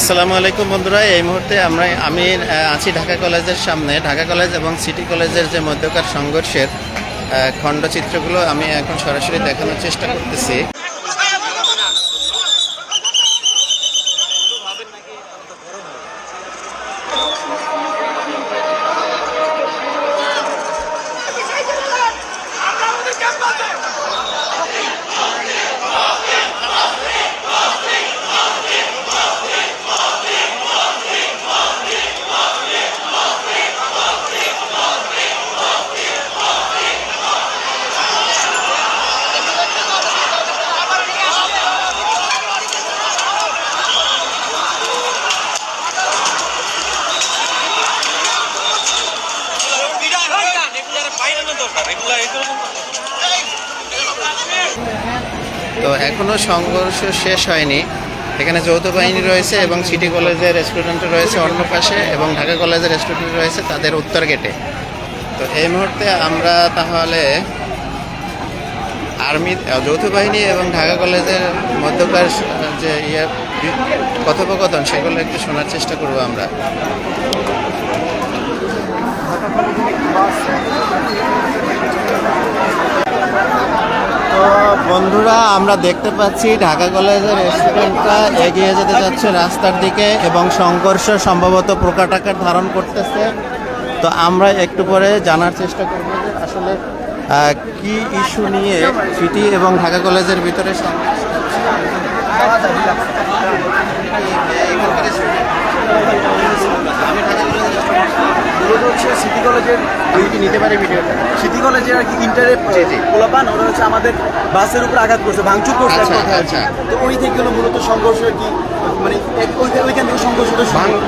আসসালামু আলাইকুম বন্ধুরা, এই মুহূর্তে আমরা আমি আছি ঢাকা কলেজের সামনে। ঢাকা কলেজ এবং সিটি কলেজের যে মধ্যকার সংঘর্ষের খণ্ডচিত্রগুলো আমি এখন সরাসরি দেখানোর চেষ্টা করতেছি। তো এখনও সংঘর্ষ শেষ হয়নি। এখানে যৌথ বাহিনী রয়েছে এবং সিটি কলেজের স্টুডেন্ট রয়েছে অন্য পাশে এবং ঢাকা কলেজের স্টুডেন্ট রয়েছে তাদের উত্তর গেটে তো এই মুহূর্তে আমরা তাহলে আর্মি যৌথ বাহিনী এবং ঢাকা কলেজের মধ্যকার যে ইয়ে কথোপকথন সেগুলো একটু শোনার চেষ্টা করব আমরা। তো বন্ধুরা, আমরা দেখতে পাচ্ছি ঢাকা কলেজের স্টুডেন্টরা এগিয়ে যেতে যাচ্ছে রাস্তার দিকে এবং সংঘর্ষ সম্ভবত প্রকাট আকার ধারণ করতেছে। তো আমরা একটু পরে জানার চেষ্টা করব যে আসলে কি ইস্যু নিয়ে সিটি এবং ঢাকা কলেজের ভিতরে সংঘর্ষ আমি ঢাকা কলেজের মূলত হচ্ছে সিটি কলেজের আমি কি নিতে পারি ভিডিওটা সিটি কলেজের আর কি ইন্টারে। পোলাপান ওরা হচ্ছে আমাদের বাসের উপর আঘাত করছে ভাঙচুর করছে আচ্ছা, কি। আচ্ছা। তো ওই থেকে হলো মূলত সংঘর্ষ কি মানে এক- ওইখান থেকে সংঘর্ষটা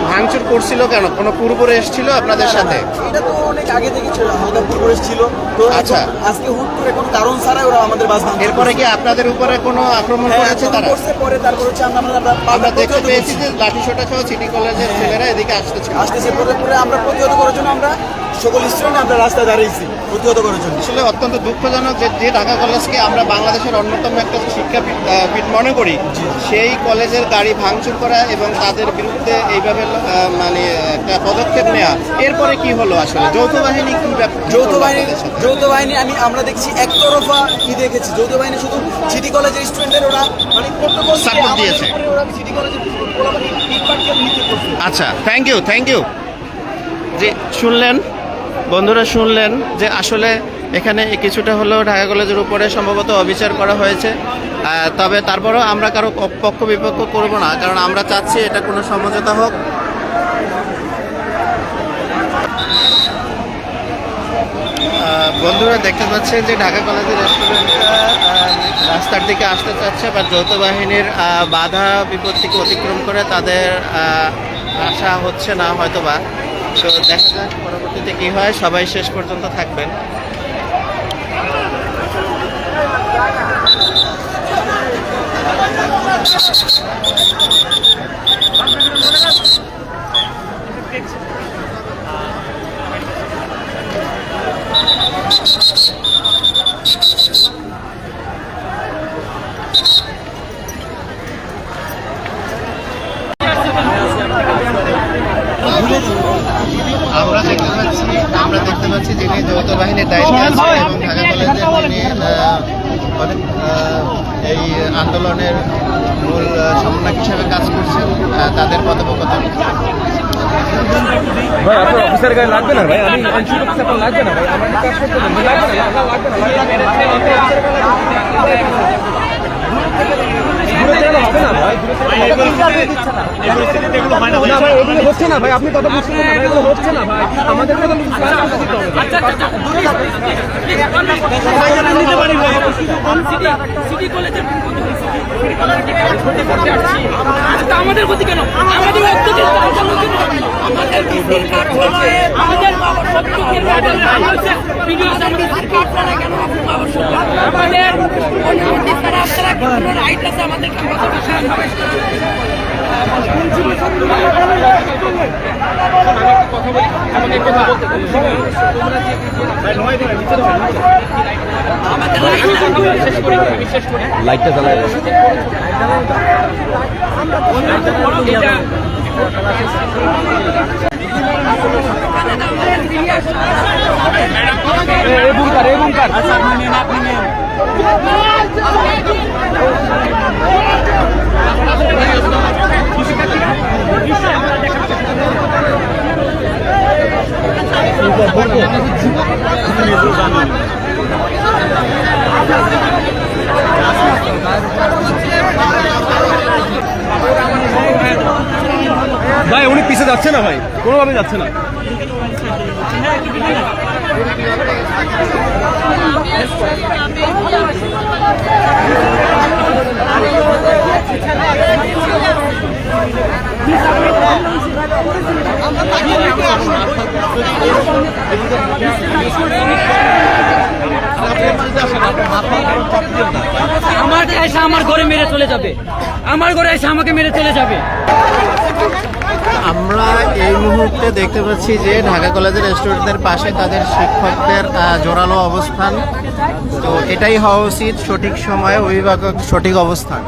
ভাঙচুর করছিল কেন? কোনো পূর্বরে এসেছিল আপনাদের সাথে? এটা তো অনেক আগে থেকে ছিল পূর্বশ ছিল। তো আচ্ছা। আজকে হুট করে কোনো কারণ ছাড়াই ওরা আমাদের বাস ভাঙচুর এরপরে কি আপনাদের উপরে কোনো আক্রমণ হ্যাঁ, করেছে তারা? করছে পরে তারপর হচ্ছে আমরা আমরা দেখতে পেয়েছি যে লাঠি সোটা সহ সিটি কলেজের ছেলেরা এদিকে আসতেছিল। আসতেছে পরে পরে আমরা প্রতিহত করার জন্য আমরা সকল স্টুডেন্ট আমরা রাস্তায় দাঁড়িয়েছি প্রতিহত করার জন্য। আসলে অত্যন্ত দুঃখজনক যে যে ঢাকা কলেজকে আমরা বাংলাদেশের অন্যতম একটা শিক্ষাপীঠ আহ, পীঠ মনে করি। সেই কলেজের গাড়ি ভাঙচুর করা এবং তাদের বিরুদ্ধে এইভাবে মানে একটা পদক্ষেপ নেওয়া এরপরে কি হলো আসলে? যৌথ বাহিনী কি যৌথ বাহিনী যৌথ বাহিনী আমি আমরা দেখছি একতরফা কি দেখেছি? যৌথ বাহিনী শুধু সিটি কলেজের স্টুডেন্টের ওরা মানে দিয়ে দিয়েছে। করছে। আচ্ছা থ্যাংক ইউ থ্যাংক ইউ যে শুনলেন বন্ধুরা শুনলেন যে আসলে এখানে কিছুটা হলেও ঢাকা কলেজের উপরে সম্ভবত অবিচার করা হয়েছে। তবে তারপরেও আমরা কারও পক্ষ বিপক্ষ করব না, কারণ আমরা চাচ্ছি এটা কোনো সমঝোতা হোক। বন্ধুরা দেখতে পাচ্ছেন যে ঢাকা কলেজের স্টুডেন্টরা রাস্তার দিকে আসতে চাচ্ছে বা যৌথ বাহিনীর বাধা বিপত্তিকে অতিক্রম করে তাদের আসা হচ্ছে না হয়তো বা তো দেখা যাক পরবর্তীতে কি হয়। সবাই শেষ পর্যন্ত থাকবেন আমরা দেখতে পাচ্ছি আমরা দেখতে পাচ্ছি যিনি যৌথ বাহিনীর দায়িত্বে আছে এবং ঢাকা কলেজের আহ, অনেক এই আন্দোলনের মূল সমন্বয়ক হিসেবে কাজ করছেন তাদের কথোপকথন ভাই আপনার অফিসার গাড়ি লাগবে না ভাই? আমি আনসিক অফিসার আপনার লাগবে না ভাই? আমার কাজ করতে লাগবে না লাগবে না লাগবে না। হচ্ছে না ভাই আপনি কথা বুঝছেন না এগুলো হচ্ছে না ভাই আমাদের কথা আচ্ছা, আমাদের গতি কেন আমাদের আপনারা কোনো রাইট আছে? আমাদের right আছে। লাইটটা জ্বালায় এটা এই বুঙ্কার এই বুঙ্কার ভাই উনি পিছে যাচ্ছে না ভাই। কোনোভাবে যাচ্ছে না। আমার এসে আমার ঘরে মেরে চলে যাবে। আমার ঘরে এসে আমাকে মেরে চলে যাবে। আমরা এই মুহূর্তে দেখতে পাচ্ছি যে ঢাকা কলেজের স্টুডেন্টদের পাশে তাদের শিক্ষকদের জোরালো অবস্থান। তো এটাই হওয়া উচিত সঠিক সময়ে, অভিভাবক সঠিক অবস্থান।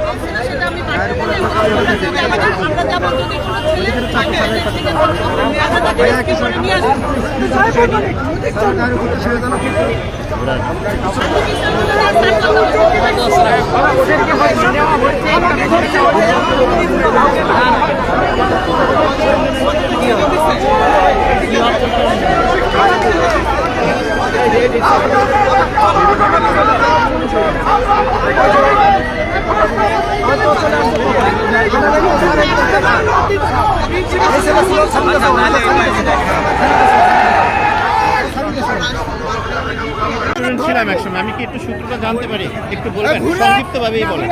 ছিলাম একসময় আমি কি একটু সূত্রটা জানতে পারি? একটু বলবেন সংক্ষিপ্তভাবেই বলেন।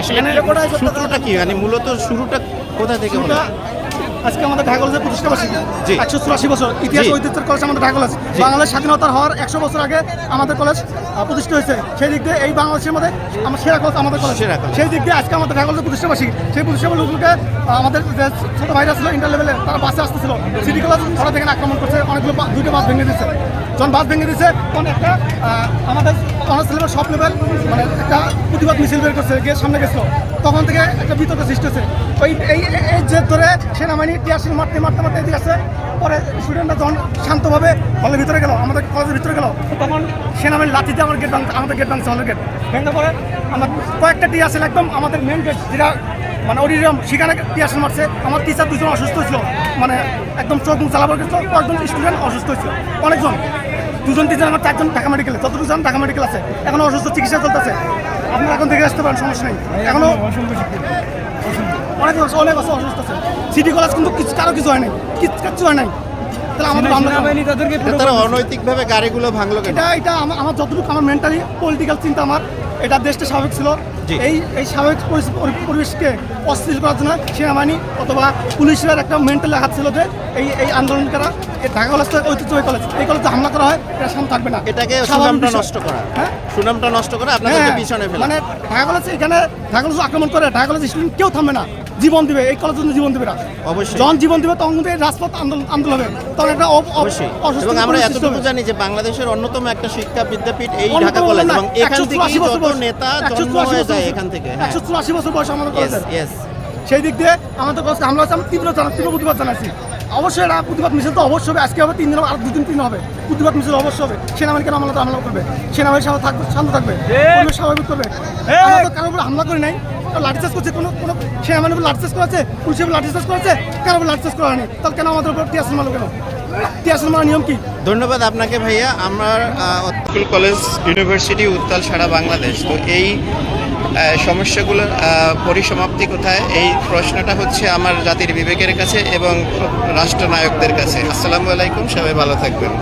আসলে সূত্রটা কি? মানে মূলত শুরুটা কোথা থেকে হলো? আজকে আমাদের ঢাকা কলেজের প্রতিষ্ঠা বার্ষিকী। একশো চুরাশি বছর ইতিহাস। ঐতিহ্যের কলেজ আমাদের ঢাকা কলেজ। বাংলাদেশ স্বাধীনতার হওয়ার একশো বছর আগে আমাদের কলেজ প্রতিষ্ঠিত হয়েছে। সেই দিক দিয়ে এই বাংলাদেশের মধ্যে আমার সেরা কলেজ আমাদের কলেজ। সেই দিক দিয়ে আজকে আমাদের ঢাকা কলেজের প্রতিষ্ঠা বার্ষিকী। সেই প্রতিষ্ঠা আমাদের যে ছোট ভাইরা ছিল ইন্টার লেভেলে তারা বাসে আসতেছিল। সিটি কলেজ ধরা থেকে আক্রমণ করছে অনেকগুলো দুটো দুইটা বাস ভেঙে দিচ্ছে যখন বাস ভেঙে দিচ্ছে তখন একটা আমাদের অনার্স লেভেল সব লেভেল মানে একটা প্রতিবাদ মিছিল বের করছে, গিয়ে সামনে গেছিল। তখন থেকে একটা বিতর্ক সৃষ্টি হচ্ছে। ওই, এই, এই- জেদ ধরে সেনাবাহিনী টিয়ারশিল মারতে মারতে মারতে এদিকে আসছে, পরে স্টুডেন্টরা যখন শান্তভাবে হলের ভিতরে গেল, আমাদের কলেজের ভিতরে গেল, তখন সেনাবাহিনী লাঠিতে আমার গেট ভাঙছে, আমাদের গেট ভাঙছে হলের গেট ভেঙে পরে আমার কয়েকটা টিয়ারশিল একদম আমাদের মেন গেট যেটা মানে অডিটোরিয়াম, সেখানে টিয়ারশিল মারছে। আমার টিচার দুজন অসুস্থ ছিল মানে একদম চোখ মুখ পড়ে গেছিল, কয়েকজন স্টুডেন্ট অসুস্থ হয়েছিল, অনেকজন। দুজন তিনজন আমার চারজন ঢাকা মেডিকেলে যতটুকু জান ঢাকা মেডিকেল আছে। এখনও অসুস্থ চিকিৎসা চলতেছে। আপনারা এখন দেখে আসতে পারেন সমস্যা নেই। এখনও অনেক অসুস্থ অনেক আছে অসুস্থ আছে। সিটি কলেজ কিন্তু কিছু কারও কিছু হয় নাই। কিছু কিচ্ছু হয় নাই। তারা অনৈতিকভাবে গাড়িগুলো ভাঙলো এটা এটা আমার যতটুকু আমার মেন্টালি পলিটিক্যাল চিন্তা আমার। এটা দেশটা স্বাভাবিক ছিল। এই এই স্বাভাবিক পরিবেশকে অস্থির করার জন্য সেনাবাহিনী অথবা পুলিশের একটা মেন্টাল আঘাত ছিল যে এই এই আন্দোলনকারা এই ঢাকা কলেজ ঐতিহ্য ঐতিহ্যবাহী কলেজ এই কলেজে হামলা করা হয় এটা সামনে থাকবে না। এটাকে সুনামটা নষ্ট করা। হ্যাঁ? সুনামটা নষ্ট করা আপনাদেরকে হ্যাঁ, পিছনে ফেলা। মানে ঢাকা কলেজ এখানে ঢাকা কলেজ আক্রমণ করে ঢাকা কলেজ স্টুডেন্ট কেউ থামবে না। জীবন দিবে এই কলেজের জন্য জীবন দিবে না। অবশ্যই। যখন জীবন দিবে তখন কিন্তু এই রাজপথ আন্দোলন আন্দোলন হবে। তখন একটা অবশ্যই। এবং আমরা এতটুকু জানি যে বাংলাদেশের অন্যতম একটা শিক্ষা বিদ্যাপীঠ এই ঢাকা কলেজ এবং এখান 184 থেকেই যত নেতা জন্ম হয়ে যায় এখান থেকে হ্যাঁ। একশো চুরাশি বছর বয়স আমাদের কলেজের সেই দিক দিয়ে আমাদের কলেজকে হামলা হচ্ছে আমরা তীব্র জানা- তীব্র প্রতিবাদ জানাচ্ছি। অবশ্যই এটা প্রতিবাদ মিছিল তো অবশ্যই হবে। আজকে হবে তিন দিন আর দুদিন তিন হবে। প্রতিবাদ মিছিল অবশ্যই হবে। সেনাবাহিনীকে আমলা হামলা করবে। সেনাবাহিনী থাকবে শান্ত থাকবে। স্বাভাবিক করবে। আমরা তো কারোর উপরে হামলা করি নাই। লাঠিচার্জ করছে কোনো কোনো সেনাবাহিনীর উপর লাঠিচার্জ করেছে পুলিশের উপর লাঠিচার্জ করেছে কারোর উপর লাঠিচার্জ করা হয়নি। তাহলে কেন আমাদের উপর টিয়াসন মারলো কেন টিয়াসন মারার নিয়ম কি? ধন্যবাদ আপনাকে ভাইয়া, আমার স্কুল কলেজ ইউনিভার্সিটি উত্তাল সারা বাংলাদেশ। তো এই সমস্যাগুলোর পরিসমাপ্তি কোথায়? এই প্রশ্নটা হচ্ছে আমার জাতির বিবেকের কাছে এবং রাষ্ট্রনায়কদের কাছে। আসসালামু আলাইকুম, সবাই ভালো থাকবেন।